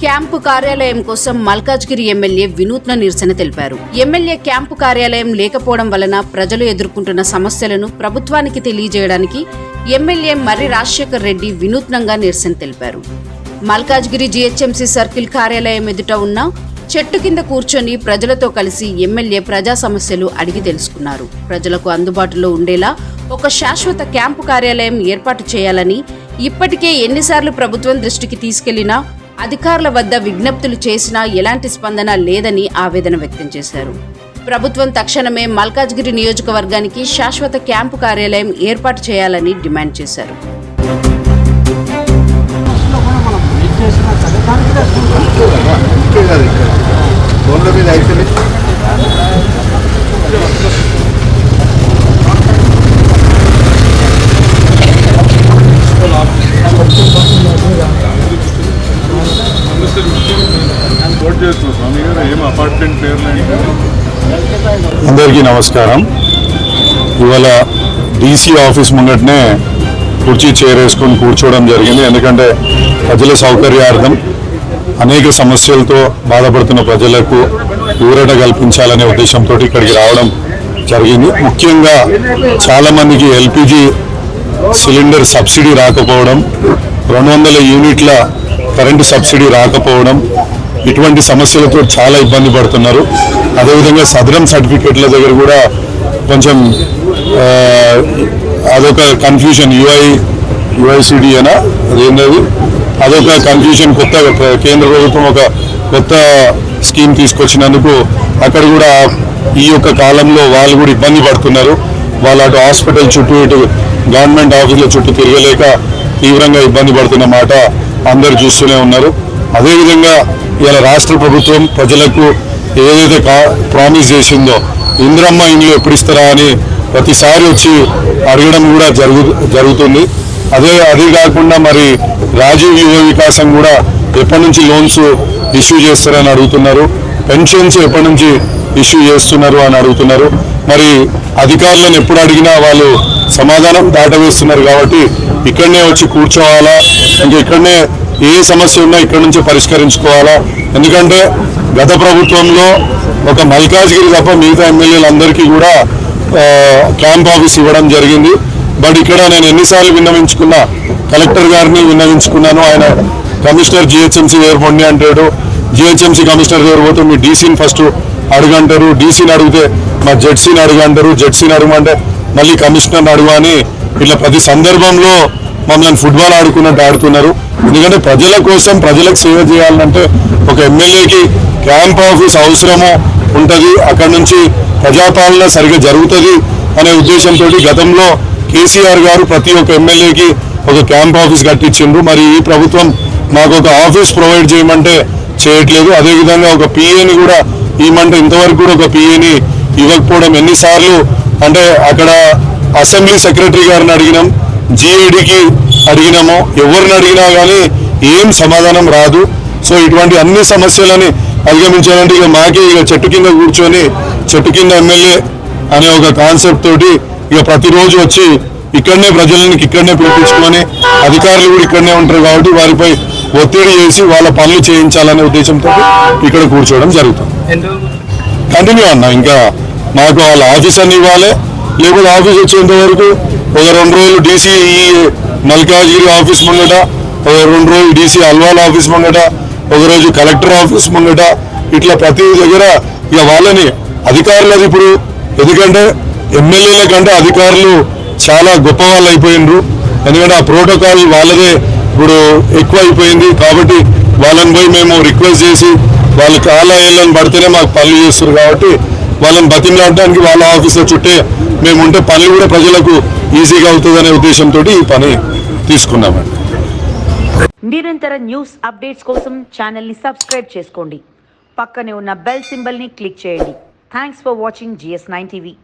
Camp కార్యాలయం కోసం Malkajgiri MLA వినూత్న నిరసన తెలిపారు. ఎమ్మెల్యే క్యాంపు కార్యాలయం లేకపోవడం వలన ప్రజలు ఎదుర్కొంటున్న సమస్యలను ప్రభుత్వానికి తెలియజేయడానికి ఎమ్మెల్యే మర్రి రాజశేఖర్ రెడ్డి వినూత్నంగా నిరసన తెలిపారు. మల్కాజ్గిరి జీహెచ్ఎంసీ సర్కిల్ కార్యాలయం ఎదుట ఉన్న చెట్టు కింద కూర్చొని ప్రజలతో కలిసి ఎమ్మెల్యే ప్రజా సమస్యలు అడిగి తెలుసుకున్నారు. ప్రజలకు అందుబాటులో ఉండేలా ఒక శాశ్వత క్యాంపు కార్యాలయం ఏర్పాటు చేయాలని ఇప్పటికే ఎన్నిసార్లు ప్రభుత్వం దృష్టికి తీసుకెళ్ళినా అధికారుల వద్ద విజ్ఞప్తులు చేసినా ఎలాంటి స్పందన లేదని ఆవేదన వ్యక్తం చేశారు. ప్రభుత్వం తక్షణమే మల్కాజ్గిరి నియోజకవర్గానికి శాశ్వత క్యాంపు కార్యాలయం ఏర్పాటు చేయాలని డిమాండ్ చేశారు. అందరికీ నమస్కారం. ఇవాళ డీసీ ఆఫీస్ ముంగటనే కుర్చీ చేరేసుకొని కూర్చోవడం జరిగింది. ఎందుకంటే ప్రజల సౌకర్యార్థం అనేక సమస్యలతో బాధపడుతున్న ప్రజలకు ఊరట కల్పించాలనే ఉద్దేశంతో ఇక్కడికి రావడం జరిగింది. ముఖ్యంగా చాలామందికి ఎల్పిజి సిలిండర్ సబ్సిడీ రాకపోవడం రెండు వందల యూనిట్ల కరెంటు సబ్సిడీ రాకపోవడం ఇటువంటి సమస్యలతో చాలా ఇబ్బంది పడుతున్నారు. అదేవిధంగా సదరం సర్టిఫికేట్ల దగ్గర కూడా కొంచెం అదొక కన్ఫ్యూషన్ యుఐ యుఐసిడి అనా అదేంటది అదొక కన్ఫ్యూషన్ కొత్త కేంద్ర ప్రభుత్వం ఒక కొత్త స్కీమ్ తీసుకొచ్చినందుకు అక్కడ కూడా ఈ యొక్క కాలంలో వాళ్ళు కూడా ఇబ్బంది పడుతున్నారు. వాళ్ళు అటు హాస్పిటల్ చుట్టూ ఇటు గవర్నమెంట్ ఆఫీసుల చుట్టూ తిరగలేక తీవ్రంగా ఇబ్బంది పడుతున్న మాట అందరు చూస్తూనే ఉన్నారు. అదేవిధంగా ఇలా రాష్ట్ర ప్రభుత్వం ప్రజలకు ఏదైతే ప్రామిస్ చేసిందో ఇంద్రమ్మ ఇండ్లు ఎప్పుడు ఇస్తారా అని ప్రతిసారి వచ్చి అడగడం కూడా జరుగు జరుగుతుంది. అదే అది కాకుండా మరి రాజీవ్ యువ వికాసం కూడా ఎప్పటి నుంచి లోన్స్ ఇష్యూ చేస్తారని అడుగుతున్నారు. పెన్షన్స్ ఎప్పటి నుంచి ఇష్యూ చేస్తున్నారు అని అడుగుతున్నారు. మరి అధికారులను ఎప్పుడు అడిగినా వాళ్ళు సమాధానం దాటవేస్తున్నారు కాబట్టి ఇక్కడనే వచ్చి కూర్చోవాలా? ఇంకా ఇక్కడనే ఏ సమస్య ఉన్నా ఇక్కడ నుంచి పరిష్కరించుకోవాలా? ఎందుకంటే గత ప్రభుత్వంలో ఒక మల్కాజ్గిరి తప్ప మిగతా ఎమ్మెల్యేలందరికీ కూడా క్యాంప్ ఆఫీస్ ఇవ్వడం జరిగింది. బట్ ఇక్కడ నేను ఎన్నిసార్లు విన్నవించుకున్నా కలెక్టర్ గారిని విన్నవించుకున్నాను. ఆయన కమిషనర్ జిహెచ్ఎంసీ దగ్గర పొండి అంటాడు జిహెచ్ఎంసీ కమిషనర్ దగ్గర పోతే మీ డీసీని ఫస్ట్ అడుగంటారు. డీసీని అడిగితే మా జెడ్సీని అడుగంటారు. జెడ్సీని అడగమంటే మళ్ళీ కమిషనర్ని అడుగు అని ఇట్లా ప్రతి సందర్భంలో మమ్మల్ని ఫుట్బాల్ ఆడుకున్నట్టు ఆడుతున్నారు. ఎందుకంటే ప్రజల కోసం ప్రజలకు సేవ చేయాలంటే ఒక ఎమ్మెల్యేకి క్యాంప్ ఆఫీస్ అవసరము ఉంటుంది. అక్కడ నుంచి ప్రజాపాలన సరిగ్గా జరుగుతుంది అనే ఉద్దేశంతో గతంలో కేసీఆర్ గారు ప్రతి ఒక్క ఎమ్మెల్యేకి ఒక క్యాంప్ ఆఫీస్ కట్టించిండ్రు. మరి ఈ ప్రభుత్వం మాకు ఒక ఆఫీస్ ప్రొవైడ్ చేయమంటే చేయట్లేదు. అదేవిధంగా ఒక పిఏని కూడా ఇవ్వమంటే ఇంతవరకు కూడా ఒక పిఏని ఇవ్వకపోవడం ఎన్నిసార్లు అంటే అక్కడ అసెంబ్లీ సెక్రటరీ గారిని అడిగినాం. జీఏడికి అడిగినాము ఎవరిని అడిగినా కానీ ఏం సమాధానం రాదు. సో ఇటువంటి అన్ని సమస్యలని అధిగమించాలంటే ఇక మాకే ఇక చెట్టు కింద కూర్చొని చెట్టు కింద ఎమ్మెల్యే అనే ఒక కాన్సెప్ట్ తోటి ఇక ప్రతిరోజు వచ్చి ఇక్కడనే ప్రజలని ఇక్కడనే పిలిపించుకొని అధికారులు కూడా ఇక్కడనే ఉంటారు కాబట్టి వారిపై ఒత్తిడి చేసి వాళ్ళ పనులు చేయించాలనే ఉద్దేశంతో ఇక్కడ కూర్చోవడం జరుగుతుంది. కంటిన్యూ అన్న ఇంకా మాకు వాళ్ళ ఆఫీస్ అన్ని ఇవ్వాలి. లేకపోతే ఆఫీస్ వచ్చేంత వరకు ఒక రెండు రోజులు డీసీ మల్కాజ్గిరి ఆఫీస్ ముంగట ఒక రెండు రోజులు డీసీ అల్వాల్ ఆఫీస్ ముంగట ఒక రోజు కలెక్టర్ ఆఫీస్ ముంగట ఇట్లా ప్రతి దగ్గర ఇక వాళ్ళని అధికారులది ఇప్పుడు. ఎందుకంటే ఎమ్మెల్యేల కంటే అధికారులు చాలా గొప్ప వాళ్ళు అయిపోయినరు. ఎందుకంటే ఆ ప్రోటోకాల్ వాళ్ళదే ఇప్పుడు ఎక్కువ అయిపోయింది కాబట్టి వాళ్ళని పోయి మేము రిక్వెస్ట్ చేసి వాళ్ళు కాలాయాలను పడితేనే మాకు పనులు చేస్తారు కాబట్టి వాళ్ళని బతిమలాడడానికి వాళ్ళ ఆఫీసులో చుట్టే మేము ఉంటే పనులు కూడా ప్రజలకు ఈజీగా అవుతుందనే ఉద్దేశంతో ఈ పని తీసుకున్నామండి. నిరంతర న్యూస్ అప్డేట్స్ కోసం ఛానల్ని సబ్స్క్రైబ్ చేసుకోండి. పక్కనే ఉన్న బెల్ సింబల్ని క్లిక్ చేయండి. Thanks for watching G S nine TV